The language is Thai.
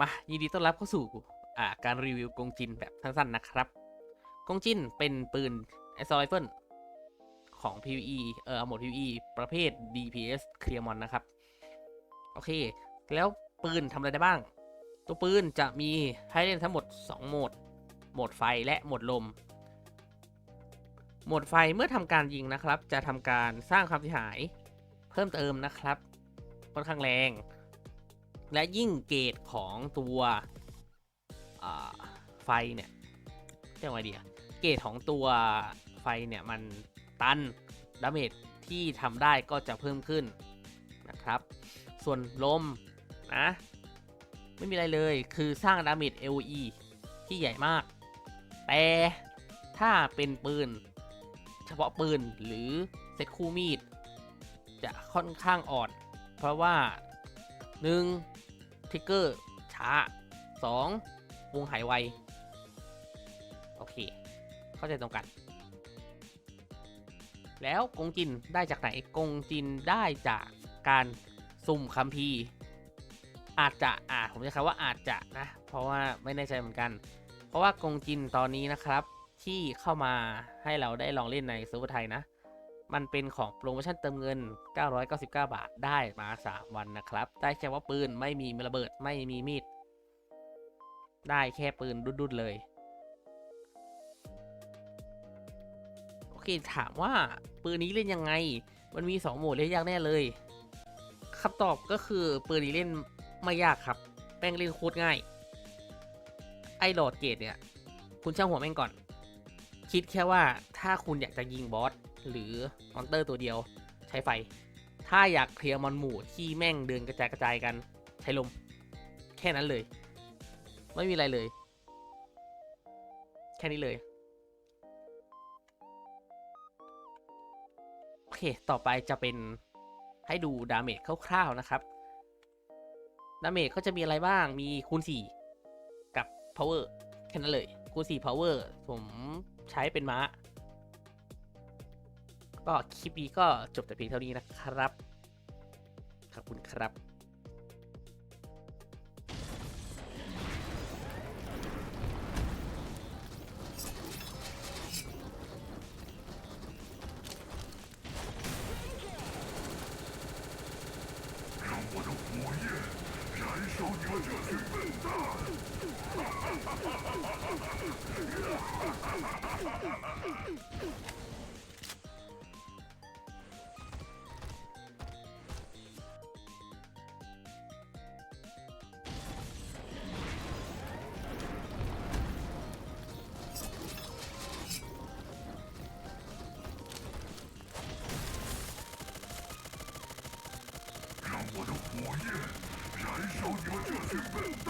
มายินดีต้อนรับเข้าสู่อ่าการรีวิวกงจินแบบสั้นๆนะครับ กงจินเป็นปืน a s s a u l Rifle ของ PVE เอ่อโหมด PVE ประเภท DPS เคลียร์มอนนะครับ โอเค แล้วปืนทำอะไรได้บ้าง ตัวปืนจะมีให้เล่นทั้งหมด 2 โหมด โหมดไฟและโหมดลม โหมดไฟเมื่อทำการยิงนะครับ จะทำการสร้างความเสียหายเพิ่มเติมนะครับ ค่อนข้างแรง และยิ่งเกรดของตัวไฟเนี่ยเรียกว่าไงดีอะเกรดของตัวไฟเนี่ยมันตันดาเมจที่ทำได้ก็จะเพิ่มขึ้นนะครับ ส่วนลมนะไม่มีอะไรเลยคือสร้างดาเมจ LE ที่ใหญ่มาก แต่ถ้าเป็นปืน เฉพาะปืนหรือเซ็ตคู่มีด จะค่อนข้างอ่อน เพราะว่า 1. ทริกเกอร์ช้า 2. วงหายไว โอเค เข้าใจตรงกัน แล้วกงจินได้จากไหน กงจินได้จากการสุ่มคัมภีร์อาจจะอ่าผมจะคำว่าอาจจะนะ เพราะว่าไม่แน่ใจเหมือนกัน เพราะว่ากงจินตอนนี้นะครับ ที่เข้ามาให้เราได้ลองเล่นในเซิร์ฟเวอร์ไทยนะ มันเป็นของโปรโมชั่นเติมเงิน 999 บาทได้มา 3 วันนะครับ ได้แค่ว่าปืนไม่มีระเบิดไม่มีมีด ได้แค่ปืนดุดๆเลย โอเค ถามว่าปืนนี้เล่นยังไง มันมี 2 โหมดเล่นยากแน่เลยคำตอบก็คือปืนนี้เล่นไม่ยากครับ แป้งเล่นโคตรง่าย ไอ้โหลดเกตเนี่ย คุณช่างหัวแม่งก่อน คิดแค่ว่าถ้าคุณอยากจะยิงบอสหรือมอนเตอร์ตัวเดียวใช้ไฟ ถ้าอยากเคลียร์มอนหมู่ที่แม่งเดินกระจายกระจายกันใช้ลม แค่นั้นเลย ไม่มีอะไรเลย แค่นี้เลยโอเค ต่อไปจะเป็นให้ดูดาเมจคร่าวๆนะครับ ดาเมจก็จะมีอะไรบ้าง มีคูณ 4 กับ power แค่นั้นเลย คูณ 4 power ผม ใช้เป็นม้า ก็คลิปนี้ก็จบแต่เพียงเท่านี้นะครับ ขอบคุณครับ我的火焰燃烧你们这群笨蛋！火焰燃烧，你们这群笨蛋。